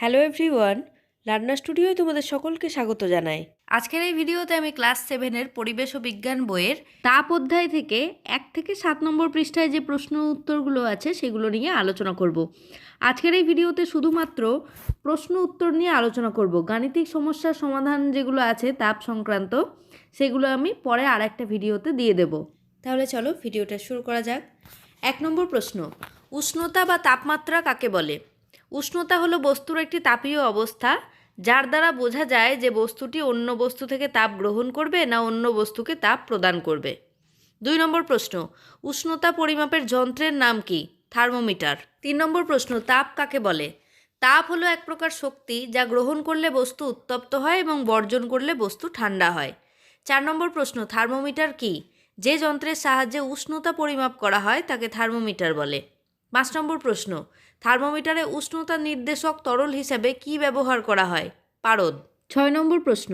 Hello everyone learner স্টুডিওয় তোমাদের সকলকে স্বাগত জানাই। আজকের এই ভিডিওতে আমি ক্লাস সেভেনের পরিবেশ ও বিজ্ঞান বইয়ের তাপ অধ্যায় থেকে এক থেকে সাত নম্বর পৃষ্ঠায় যে প্রশ্ন উত্তরগুলো আছে সেগুলো নিয়ে আলোচনা করব। আজকের এই ভিডিওতে শুধুমাত্র প্রশ্ন উত্তর নিয়ে আলোচনা করব। গাণিতিক সমস্যার সমাধান যেগুলো আছে তাপ সংক্রান্ত সেগুলো আমি পরে আর একটা ভিডিওতে দিয়ে দেব। তাহলে চলো ভিডিওটা শুরু করা যাক। এক নম্বর প্রশ্ন উষ্ণতা বা তাপমাত্রা কাকে বলে? উষ্ণতা হলো বস্তুর একটি তাপীয় অবস্থা, যার দ্বারা বোঝা যায় যে বস্তুটি অন্য বস্তু থেকে তাপ গ্রহণ করবে না অন্য বস্তুকে তাপ প্রদান করবে। দুই নম্বর প্রশ্ন, উষ্ণতা পরিমাপের যন্ত্রের নাম কি? থার্মোমিটার। তিন নম্বর প্রশ্ন, তাপ কাকে বলে? তাপ হলো এক প্রকার শক্তি যা গ্রহণ করলে বস্তু উত্তপ্ত হয় এবং বর্জন করলে বস্তু ঠান্ডা হয়। চার নম্বর প্রশ্ন, থার্মোমিটার কি? যে যন্ত্রের সাহায্যে উষ্ণতা পরিমাপ করা হয় তাকে থার্মোমিটার বলে। পাঁচ নম্বর প্রশ্ন থার্মোমিটারে উষ্ণতা নির্দেশক তরল হিসাবে কি ব্যবহার করা হয়? পারদ। ছয় নম্বর প্রশ্ন,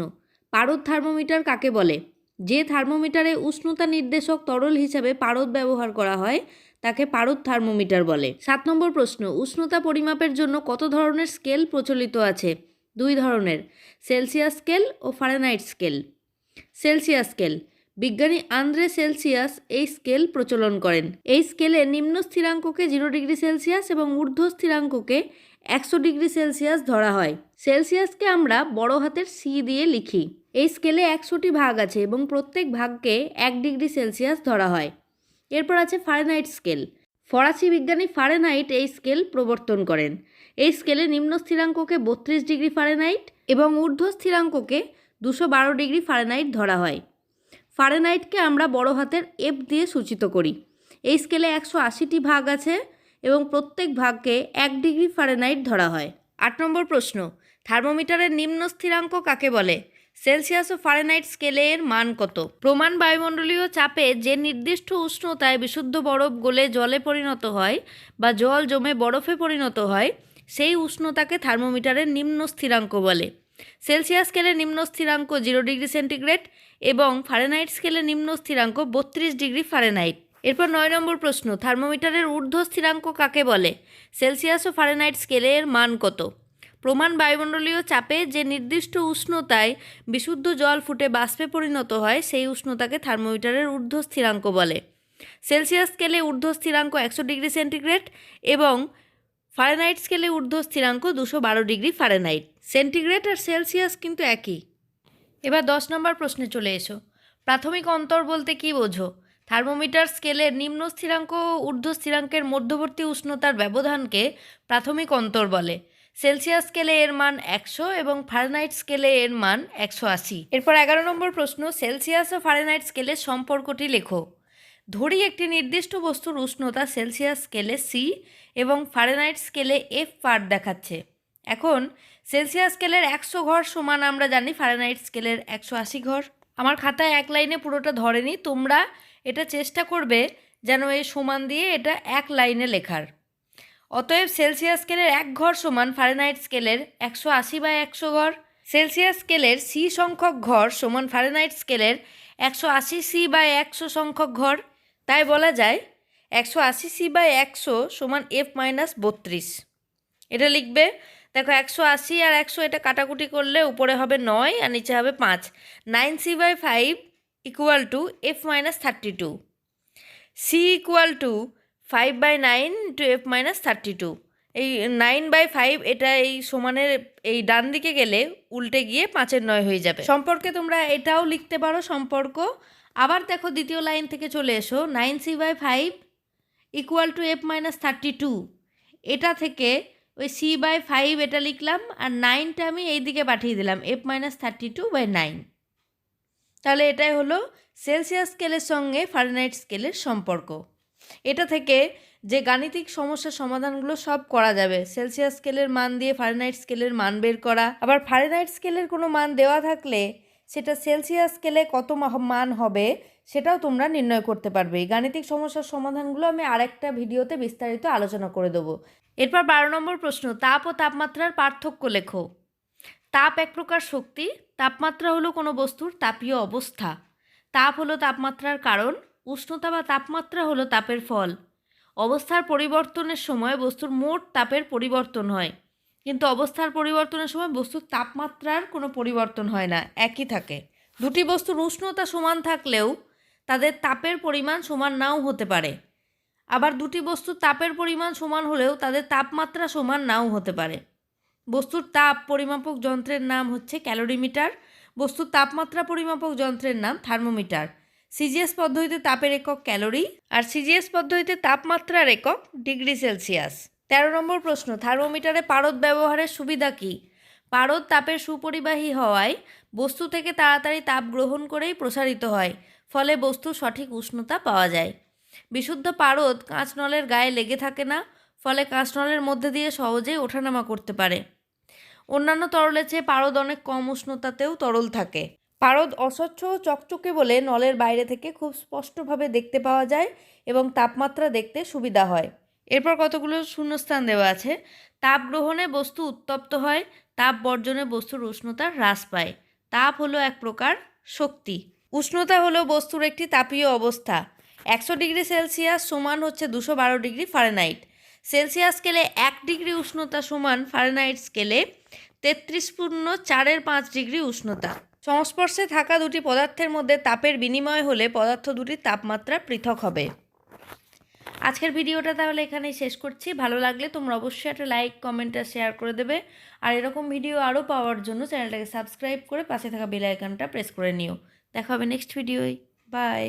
পারদ থার্মোমিটার কাকে বলে? যে থার্মোমিটারে উষ্ণতা নির্দেশক তরল হিসাবে পারদ ব্যবহার করা হয়, তাকে পারদ থার্মোমিটার বলে। সাত নম্বর প্রশ্ন, উষ্ণতা পরিমাপের জন্য কত ধরনের স্কেল প্রচলিত আছে? দুই ধরনের, সেলসিয়াস স্কেল ও ফারেনহাইট স্কেল। সেলসিয়াস স্কেল বিজ্ঞানী আন্দ্রে সেলসিয়াস এই স্কেল প্রচলন করেন। এই স্কেলে নিম্ন স্থিরাঙ্ককে জিরো ডিগ্রি সেলসিয়াস এবং ঊর্ধ্ব স্থিরাঙ্ককে একশো ডিগ্রি সেলসিয়াস ধরা হয়। সেলসিয়াসকে আমরা বড় হাতের সি দিয়ে লিখি। এই স্কেলে একশোটি ভাগ আছে এবং প্রত্যেক ভাগকে এক ডিগ্রি সেলসিয়াস ধরা হয়। এরপর আছে ফারেনহাইট স্কেল। ফরাসি বিজ্ঞানী ফারেনহাইট এই স্কেল প্রবর্তন করেন। এই স্কেলে নিম্ন স্থিরাঙ্ককে বত্রিশ ডিগ্রি ফারেনহাইট এবং ঊর্ধ্ব স্থিরাঙ্ককে দুশো বারো ডিগ্রি ফারেনহাইট ধরা হয়। ফারেনহাইটকে আমরা বড় হাতের এফ দিয়ে সূচিত করি। এই স্কেলে একশো আশিটি ভাগ আছে এবং প্রত্যেক ভাগকে এক ডিগ্রি ফারেনহাইট ধরা হয়। আট নম্বর প্রশ্ন, থার্মোমিটারের নিম্ন স্থিরাঙ্ক কাকে বলে? সেলসিয়াস ও ফারেনহাইট স্কেলের মান কত? প্রমাণ বায়ুমণ্ডলীয় চাপে যে নির্দিষ্ট উষ্ণতায় বিশুদ্ধ বরফ গলে জলে পরিণত হয় বা জল জমে বরফে পরিণত হয়, সেই উষ্ণতাকে থার্মোমিটারের নিম্ন স্থিরাঙ্ক বলে। সেলসিয়াস স্কেলে নিম্ন স্থিরাঙ্ক জিরো ডিগ্রি সেন্টিগ্রেড এবং ফারেনহাইট স্কেলে নিম্ন স্থিরাঙ্ক বত্রিশ ডিগ্রি ফারেনহাইট। এরপর নয় নম্বর প্রশ্ন, থার্মোমিটারের ঊর্ধ্ব স্থিরাঙ্ক কাকে বলে? সেলসিয়াস ও ফারেনহাইট স্কেলের মান কত? প্রমাণ বায়ুমণ্ডলীয় চাপে যে নির্দিষ্ট উষ্ণতায় বিশুদ্ধ জল ফুটে বাষ্পে পরিণত হয়, সেই উষ্ণতাকে থার্মোমিটারের ঊর্ধ্ব স্থিরাঙ্ক বলে। সেলসিয়াস স্কেলে ঊর্ধ্ব স্থিরাঙ্ক একশো ডিগ্রি সেন্টিগ্রেড এবং ফারেনহাইট স্কেলে ঊর্ধ্ব স্থিরাঙ্ক দুশো বারো ডিগ্রি ফারেনহাইট। সেন্টিগ্রেড আর সেলসিয়াস কিন্তু একই। এবার দশ নম্বর প্রশ্নে চলে এসো। প্রাথমিক অন্তর বলতে কি বোঝো? থার্মোমিটার স্কেলের নিম্ন স্থিরাঙ্ক ও ঊর্ধ্ব স্থিরাঙ্কের মধ্যবর্তী উষ্ণতার ব্যবধানকে প্রাথমিক অন্তর বলে। সেলসিয়াস স্কেলে এর মান একশো এবং ফারেনহাইট স্কেলে এর মান একশো আশি। এরপর এগারো নম্বর প্রশ্ন, সেলসিয়াস ও ফারেনহাইট স্কেলের সম্পর্কটি লেখো। ধরি একটি নির্দিষ্ট বস্তুর উষ্ণতা সেলসিয়াস স্কেলে সি এবং ফারেনহাইট স্কেলে এফ পার দেখাচ্ছে। এখন, সেলসিয়াস স্কেলের একশো ঘর সমান আমরা জানি ফারেনহাইট স্কেলের একশো আশি ঘর। আমার খাতায় এক লাইনে পুরোটা ধরেনি, তোমরা এটা চেষ্টা করবে যেন এই সমান দিয়ে এটা এক লাইনে লেখার। অতএব সেলসিয়াস স্কেলের এক ঘর সমান ফারেনহাইট স্কেলের একশো আশি বাই একশো ঘর। সেলসিয়াস স্কেলের সি সংখ্যক ঘর সমান ফারেনহাইট স্কেলের একশো আশি সি বাই একশো সংখ্যক ঘর। তাই বলা যায় একশো আশি সি বাই একশো সমান এফ মাইনাস বত্রিশ। এটা লিখবে, দেখো একশো আশি আর একশো এটা কাটাকুটি করলে উপরে হবে নয় আর নিচে হবে পাঁচ। Nine C by five equal to F minus thirty two. C equal to five by nine to F minus thirty two. এই নাইন বাই ফাইভ এটা এই সমানের এই ডান দিকে গেলে উল্টে গিয়ে পাঁচের নয় হয়ে যাবে। সম্পর্কে তোমরা এটাও লিখতে পারো, সম্পর্ক আবার দেখো দ্বিতীয় লাইন থেকে চলে এসো। Nine C by five equal to F minus thirty two এটা থেকে ওই সি বাই ফাইভ এটা লিখলাম আর নাইনটা আমি এই দিকে পাঠিয়ে দিলাম F minus thirty two by nine তাহলে এটাই হলো সেলসিয়াস স্কেলের সঙ্গে ফারেনহাইট স্কেলের সম্পর্ক। এটা থেকে যে গাণিতিক সমস্যার সমাধানগুলো সব করা যাবে সেলসিয়াস স্কেলের মান দিয়ে ফারেনহাইট স্কেলের মান বের করা। আবার ফারেনহাইট স্কেলের কোনো মান দেওয়া থাকলে সেটা সেলসিয়াস স্কেলে কত মান হবে, সেটাও তোমরা নির্ণয় করতে পারবে। গাণিতিক সমস্যার সমাধানগুলো আমি আরেকটা ভিডিওতে বিস্তারিত আলোচনা করে দেবো। এরপর বারো নম্বর প্রশ্ন, তাপ ও তাপমাত্রার পার্থক্য লেখো। তাপ এক প্রকার শক্তি, তাপমাত্রা হলো কোনো বস্তুর তাপীয় অবস্থা। তাপ হলো তাপমাত্রার কারণ, উষ্ণতা বা তাপমাত্রা হলো তাপের ফল। অবস্থার পরিবর্তনের সময় বস্তুর মোট তাপের পরিবর্তন হয়। কিন্তু অবস্থার পরিবর্তনের সময় বস্তুর তাপমাত্রার কোনো পরিবর্তন হয় না, একই থাকে। দুটি বস্তুর উষ্ণতা সমান থাকলেও তাদের তাপের পরিমাণ সমান নাও হতে পারে। আবার দুটি বস্তুর তাপের পরিমাণ সমান হলেও তাদের তাপমাত্রা সমান নাও হতে পারে। বস্তুর তাপ পরিমাপক যন্ত্রের নাম হচ্ছে ক্যালোরিমিটার। বস্তুর তাপমাত্রা পরিমাপক যন্ত্রের নাম থার্মোমিটার। সিজিএস পদ্ধতিতে তাপের একক ক্যালোরি আর সিজিএস পদ্ধতিতে তাপমাত্রার একক ডিগ্রি সেলসিয়াস। তেরো নম্বর প্রশ্ন, থার্মোমিটারে পারদ ব্যবহারের সুবিধা কী? পারদ তাপের সুপরিবাহী হওয়ায় বস্তু থেকে তাড়াতাড়ি তাপ গ্রহণ করেই প্রসারিত হয়, ফলে বস্তুর সঠিক উষ্ণতা পাওয়া যায়। বিশুদ্ধ পারদ কাঁচনলের গায়ে লেগে থাকে না, ফলে কাঁচনলের মধ্যে দিয়ে সহজেই ওঠানামা করতে পারে। অন্যান্য তরলের চেয়ে পারদ অনেক কম উষ্ণতাতেও তরল থাকে। পারদ অস্বচ্ছ ও চকচকে বলে নলের বাইরে থেকে খুব স্পষ্টভাবে দেখতে পাওয়া যায় এবং তাপমাত্রা দেখতে সুবিধা হয়। এরপর কতগুলো শূন্যস্থান দেওয়া আছে? তাপ গ্রহণে বস্তু উত্তপ্ত হয়, তাপ বর্জনে বস্তুর উষ্ণতা হ্রাস পায়। তাপ হলো এক প্রকার শক্তি। উষ্ণতা হলো বস্তুর একটি তাপীয় অবস্থা। একশো ডিগ্রি সেলসিয়াস সমান হচ্ছে দুশো বারো ডিগ্রি ফারেনহাইট। সেলসিয়াস স্কেলে এক ডিগ্রি উষ্ণতা সমান ফারেনহাইট স্কেলে তেত্রিশ পূর্ণ চারের পাঁচ ডিগ্রি উষ্ণতা। সংস্পর্শে থাকা দুটি পদার্থের মধ্যে তাপের বিনিময় হলে পদার্থ দুটির তাপমাত্রা পৃথক হবে। আজকের ভিডিওটা তাহলে এখানেই শেষ করছি। ভালো লাগলে তোমরা অবশ্যই একটা লাইক, কমেন্ট আর শেয়ার করে দেবে। আর এরকম ভিডিও আরও পাওয়ার জন্য চ্যানেলটাকে সাবস্ক্রাইব করে পাশে থাকা বেল আইকনটা প্রেস করে নিও। দেখা হবে নেক্সট ভিডিওয়। বাই।